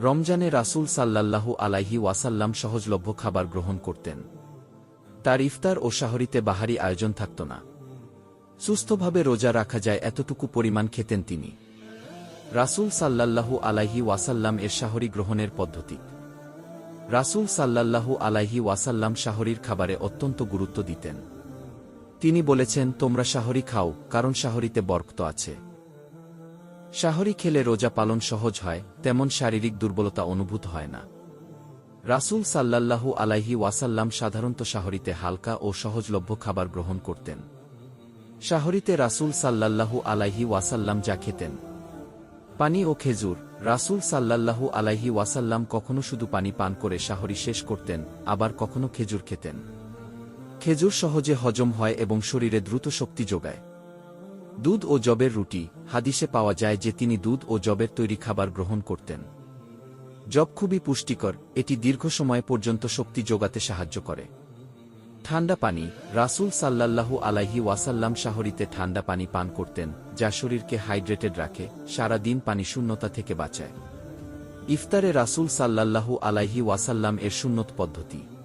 রমজানে রাসূল সাল্লাল্লাহু আলাইহি ওয়াসাল্লাম সহজলভ্য খাবার গ্রহণ করতেন। তার ইফতার ও শাহরিতে বাহারি আয়োজন থাকত না। সুস্থভাবে রোজা রাখা যায় এতটুকু পরিমাণ খেতেন তিনি। রাসূল সাল্লাল্লাহু আলাইহি ওয়াসাল্লাম এর শাহরি গ্রহণের পদ্ধতি। রাসূল সাল্লাল্লাহু আলাইহি ওয়াসাল্লাম শাহরির খাবারে অত্যন্ত গুরুত্ব দিতেন। তিনি বলেছেন, তোমরা শাহরি খাও, কারণ শাহরিতে বরক্ত আছে। শাহরি খেলে রোজা পালন সহজ হয়, তেমন শারীরিক দুর্বলতা অনুভূত হয় না। রাসূল সাল্লাল্লাহু আলাইহি ওয়াসাল্লাম সাধারণত শাহরিতে হালকা ও সহজলভ্য খাবার গ্রহণ করতেন। শাহরিতে রাসূল সাল্লাল্লাহু আলাইহি ওয়াসাল্লাম যা খেতেন। পানি ও খেজুর, রাসূল সাল্লাল্লাহু আলাইহি ওয়াসাল্লাম কখনো শুধু পানি পান করে শাহরি শেষ করতেন, আবার কখনো খেজুর খেতেন। খেজুর সহজে হজম হয় এবং শরীরে দ্রুত শক্তি যোগায়। দুধ ও জবের রুটি, হাদিসে পাওয়া যায় যে তিনি দুধ ও জবের তৈরি খাবার গ্রহণ করতেন। জব খুবই পুষ্টিকর, এটি দীর্ঘ সময় পর্যন্ত শক্তি যোগাতে সাহায্য করে। ঠান্ডা পানি, রাসূল সাল্লাল্লাহু আলাইহি ওয়াসাল্লাম শাহরিতে ঠান্ডা পানি পান করতেন, যা শরীরকে হাইড্রেটেড রাখে সারা দিন পানি শূন্যতা থেকে বাঁচায়। ইফতারে রাসূল সাল্লাল্লাহু আলাইহি ওয়াসাল্লাম এর শূন্যত পদ্ধতি।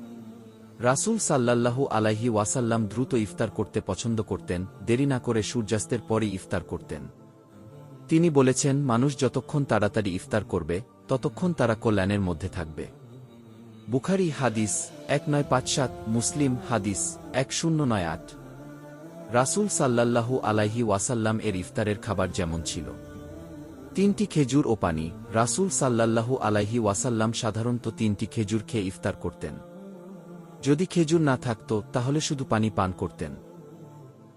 রাসূল সাল্লাল্লাহু আলাইহি ওয়াসাল্লাম দ্রুত ইফতার করতে পছন্দ করতেন, দেরি না করে সূর্যাস্তের পরই ইফতার করতেন। তিনি বলেছেন, মানুষ যতক্ষণ তাড়াতাড়ি ইফতার করবে, ততক্ষণ তারা কল্যাণের মধ্যে থাকবে। বুখারি হাদিস এক নয় পাঁচ সাত, মুসলিম হাদিস এক শূন্য নয় আট। রাসূল সাল্লাল্লাহু আলাইহি ওয়াসাল্লাম এর ইফতারের খাবার যেমন ছিল। তিনটি খেজুর ও পানি, রাসূল সাল্লাল্লাহু আলাইহি ওয়াসাল্লাম সাধারণত তিনটি খেজুর খেয়ে ইফতার করতেন। যদি খেজুর না থাকত, তাহলে শুধু পানি পান করতেন।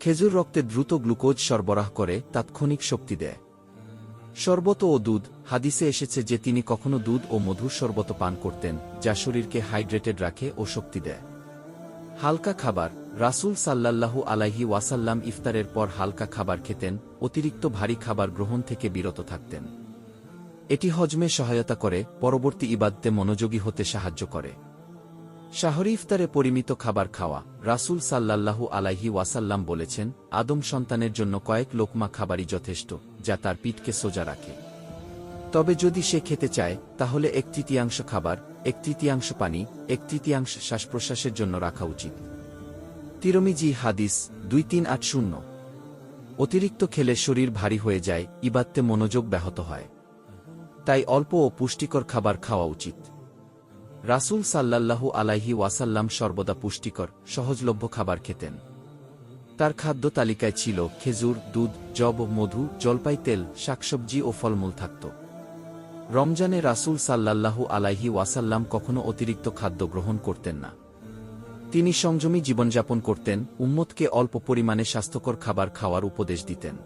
খেজুর রক্তে দ্রুত গ্লুকোজ সরবরাহ করে, তাৎক্ষণিক শক্তি দেয়। শরবত ও দুধ, হাদিসে এসেছে যে তিনি কখনো দুধ ও মধুর শরবত পান করতেন, যা শরীরকে হাইড্রেটেড রাখে ও শক্তি দেয়। হালকা খাবার, রাসূল সাল্লাল্লাহু আলাইহি ওয়াসাল্লাম ইফতারের পর হালকা খাবার খেতেন, অতিরিক্ত ভারী খাবার গ্রহণ থেকে বিরত থাকতেন। এটি হজমে সহায়তা করে, পরবর্তী ইবাদতে মনোযোগী হতে সাহায্য করে। শাহরি ইফতারে পরিমিত খাবার খাওয়া, রাসূল সাল্লাল্লাহু আলাইহি ওয়াসাল্লাম বলেছেন, আদম সন্তানের জন্য কয়েক লোকমা খাবারই যথেষ্ট, যা তার পিঠকে সোজা রাখে। তবে যদি সে খেতে চায়, তাহলে এক তৃতীয়াংশ খাবার, এক তৃতীয়াংশ পানি, এক তৃতীয়াংশ শ্বাস প্রশ্বাসের জন্য রাখা উচিত। তিরমিজি হাদিস দুই তিন আট শূন্য। অতিরিক্ত খেলে শরীর ভারী হয়ে যায়, ইবাদতে মনোযোগ ব্যাহত হয়। তাই অল্প ও পুষ্টিকর খাবার খাওয়া উচিত। রাসূল সাল্লাল্লাহু আলাইহি ওয়াসাল্লাম সর্বদা পুষ্টিকর, সহজলভ্য খাবার খেতেন। তার খাদ্য তালিকায় ছিল খেজুর, দুধ জব মধু, জলপাই তেল, শাকসবজি ও ফলমূল থাকত। রমজানে রাসূল সাল্লাল্লাহু আলাইহি ওয়াসাল্লাম কখনো অতিরিক্ত খাদ্য গ্রহণ করতেন না। তিনি সংযমী জীবনযাপন করতেন, উম্মতকে অল্প পরিমাণে স্বাস্থ্যকর খাবার খাওয়ার উপদেশ দিতেন।